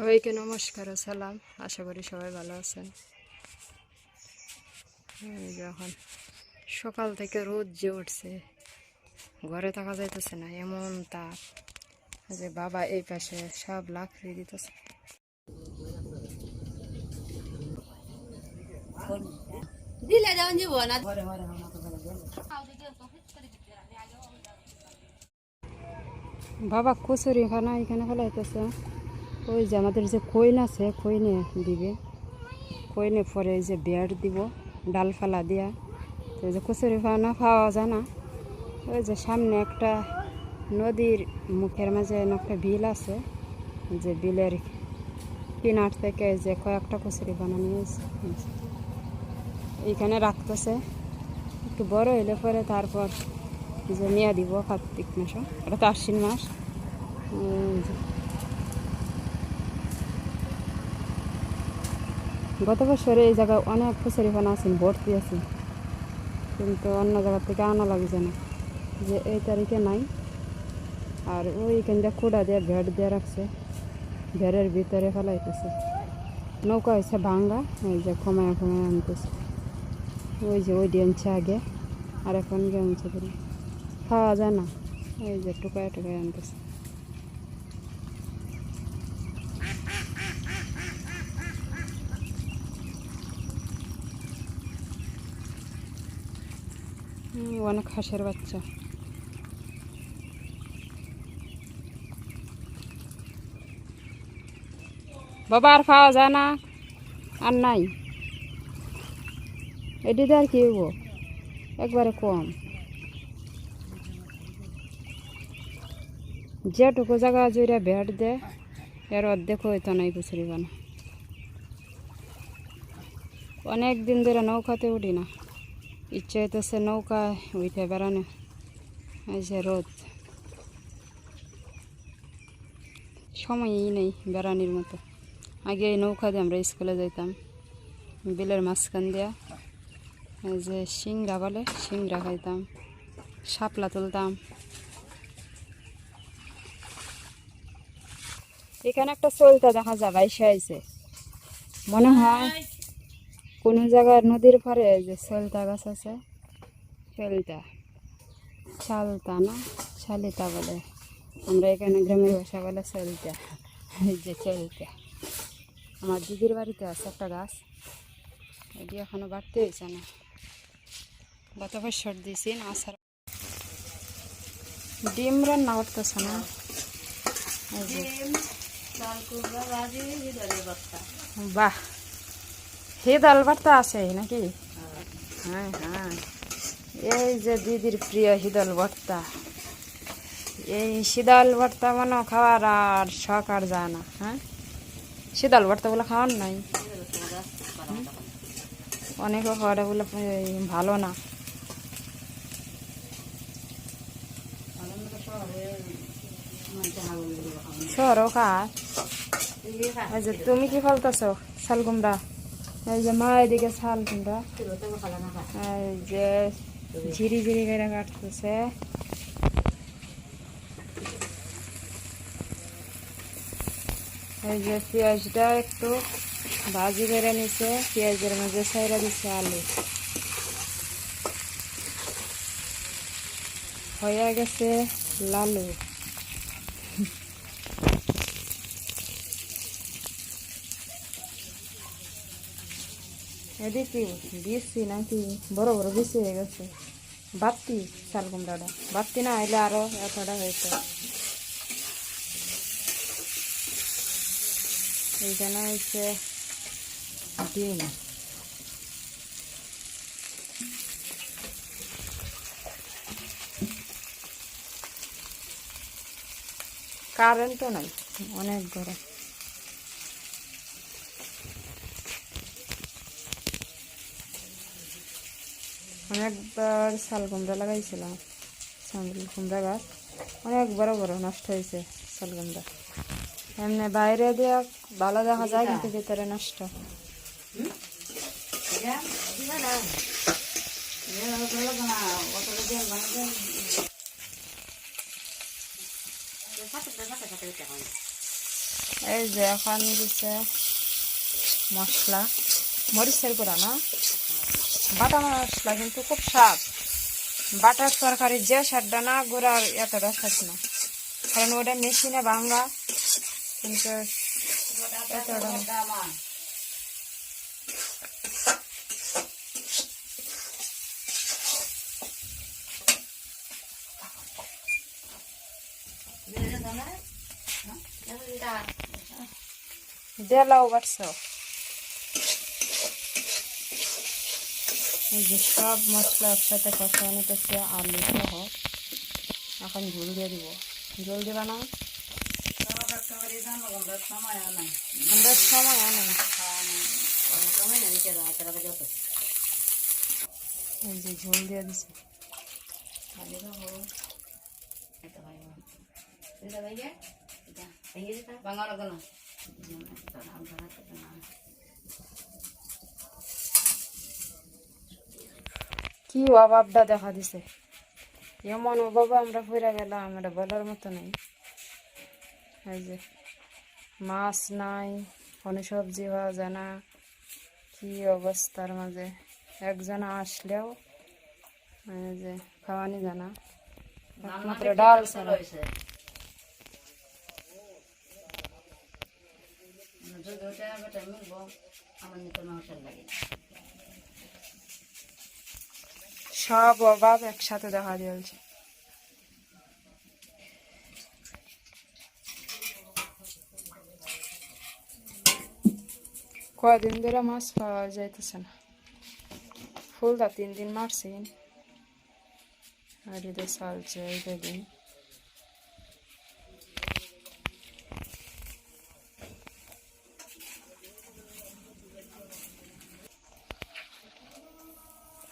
সবাইকে নমস্কার ও সালাম। আশা করি সবাই ভালো আছেন। যখন সকাল থেকে রোদ যে উঠছে ঘরে থাকা যাইতেছে না এমন তাপ যে বাবা এই পাশে সব লাকড়ি দিতেছে। দিলে না বাবা কচুরি খানা এখানে ফেলাইতেছে। ওই যে আমাদের যে কইন আছে, কইনে দিবে। কইনে পরে যে বেড় দিব ডালফালা দিয়া। তো যে কচুরি খানা খাওয়া যায় না। ওই যে সামনে একটা নদীর মুখের মাঝে একটা বিল আছে, যে বিলের কিনার থেকে যে কয়েকটা কচুরি খানা নিয়েছে এইখানে রাখতেছে। একটু বড় হইলে পরে তারপর যে নিয়ে দিব কার্তিক মাস, এটা তো আশ্বিন মাস উম, যে। গত বছরে এই জায়গায় অনেক ফুসরি ফানা আছেন ভর্তি আছে। কিন্তু অন্য জায়গা থেকে আনা লাগছে না যে এই তারিখে নাই। আর ওইখান দিয়ে কুড়া দিয়ে ভেড় দিয়ে রাখছে, ভেড়ের ভিতরে ফেলাইতেছে। নৌকা হয়েছে ভাঙ্গা ওই যে কমায় কমায় আনতেছে। ওই যে ওই ডিয়ানছে আগে, আর এখন গেমছে খাওয়া যায় না, এই যে টুকায় টুকায় আনতেছে। অনেক হাঁসের বাচ্চা। বাবা, আর খাওয়া যায় না, আর নাই। এটিতে আর কি হইব? একবারে কম। যেটুকু জায়গা জুড়ে ভেট দে, এর অর্ধেক হইতো নাই বুঝলি না অনেক দিন ধরে নৌকাতে উঠি না। ইচ্ছে হইতেছে নৌকায় উঠে বেড়ানো এই যে রোদ সময়ই নেই বেড়ানির মতো আগে এই নৌকা দিয়ে আমরা স্কুলে যাইতাম বিলের মাঝখান দিয়া যে সিংড়া বলে সিংড়া খাইতাম শাপলা তুলতাম এখানে একটা চলতা দেখা যায় বাইশে আইছে মনে হয় কোনো জায়গার নদীর পাড়ে যে সলতা গাছ আছে ফেলতা শালতা না? শালিতা বলে। আমরা এখানে গ্রামের ভাষা বলে সলতা এই যে চলতা আমার দিদির বাড়িতে আছে একটা গাছ। এটি এখনও বাড়তে হয়েছে না। গত বছর দিয়েছি না আসার ডিম রান্না করতেছে না? এই যে বাহ ভর্তা আছে নাকি? হ্যাঁ হ্যাঁ। এই যে দিদির প্রিয় হিদল ভর্তা এই শীতল ভর্তা মানে খাওয়ার আর শখ আর যায় না হ্যাঁ? শীতল ভর্তা বলে খাওয়ার নাই? অনেকে খাওয়াটা বলে ভালো না। এই যে তুমি কি ফলতেছ শাল কুমড়া এই যে মা এদিকে শাল এই যে ঝিরি ঝিরি করে কাটতেছে। এই যে পেঁয়াজটা একটু ভাজি করে নিছে, পেঁয়াজের মধ্যে সাইরা দিচ্ছে আলু। হয়ে গেছে লালু। এদিকে দিচ্ছি নাকি বড় বড় বেশি হয়ে গেছে। বাত্তি শাল কুমড়াটা। বাত্তি না হইলে আরও এতটা হইতো। এইখানে হচ্ছে ডিম। কারেন্টও নাই, অনেক গরম। অনেকবার শাল কুমড়া লাগাইছিলাম, শাল কুমড়া গাছ। অনেক বড় বড়, নষ্ট হয়েছে শাল কুমড়া এমনি বাইরে দিয়ে ভালো দেখা যায়, কিন্তু ভিতরে নষ্ট। এই যে এখন দিচ্ছে মশলা। মরিচের গুঁড়া না? বাটা মশলা কিন্তু খুব স্বাদ। বাটার তরকারি যে স্বাদটা না গুঁড়ার এতটা স্বাদ না। কারণ ওটা মেশিনে ভাঙা কিন্তু এতটা। দেলাও বাড়ছ এই যে সব মশলা একসাথে কষানো নিতেছে, আলু সহ। এখন ঝোল দিয়ে দিব। ঝোল দিবা না? আমরা সময় আনে। এই যে ঝোল দিয়ে দিছে। কি অভাবটা দেখা দিছে? এমন অভাবে আমরা ফিরে গেলাম আমরা বলার মতো নেই। এই যে মাছ নাই কোনো সবজি পাওয়া যায় না কি অবস্থার মাঝে? একজন আসলেও যে খাওয়ানি জানা একমাত্র ডাল ছাড়া। সব অভাব একসাথে দেখা দিয়েছে কদিন ধরে মাছ পাওয়া যাইতেছে না। ফুল দা তিন দিন মারছি আর এদের চলছে এই দিন।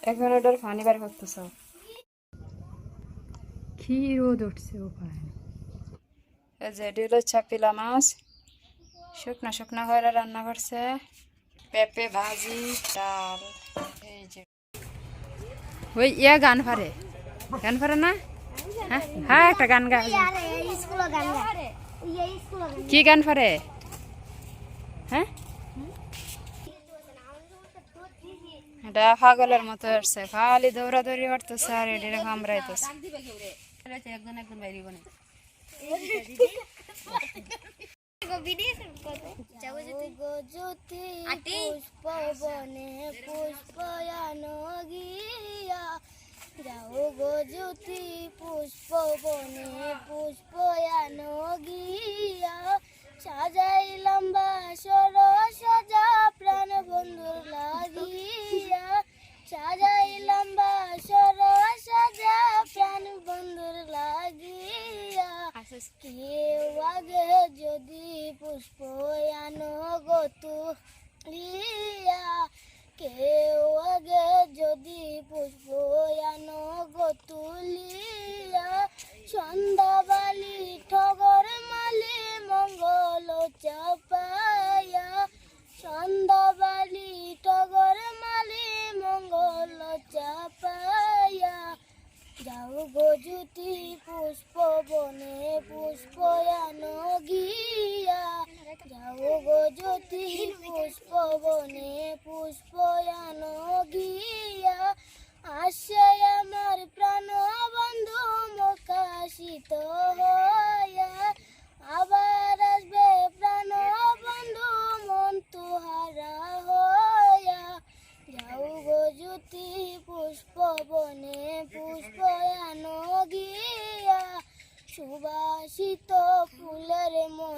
এখন ওটার পানি বার করতেছ। কি রোদ উঠছে ওখানে যে এটি হলো চাপিলা মাছ। শুকনা শুকনা করে রান্না করছে। পেঁপে ভাজি ডাল এই যে। ওই ইয়া গান ফারে গান ফারে না? হ্যাঁ? হ্যাঁ একটা গান গা। কি গান ফারে হ্যাঁ? এটা পাগলের মতো হচ্ছে। খালি দৌড়াদৌড়ি করতেছে আর এটি কামড়াইতেছে একজন একজন বাইরে বনে পুষ্পবনে পুষ্পয়ান গিয়া যাও গো জ্যোতি পুষ্পবনে পুষ্পয়ান গিয়া আনো গতু লিয়া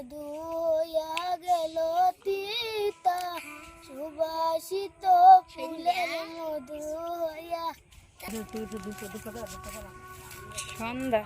মধু হইয়া গেল তিতা সুবাসিত ফুলের মধু হইয়া সন্ধ্যা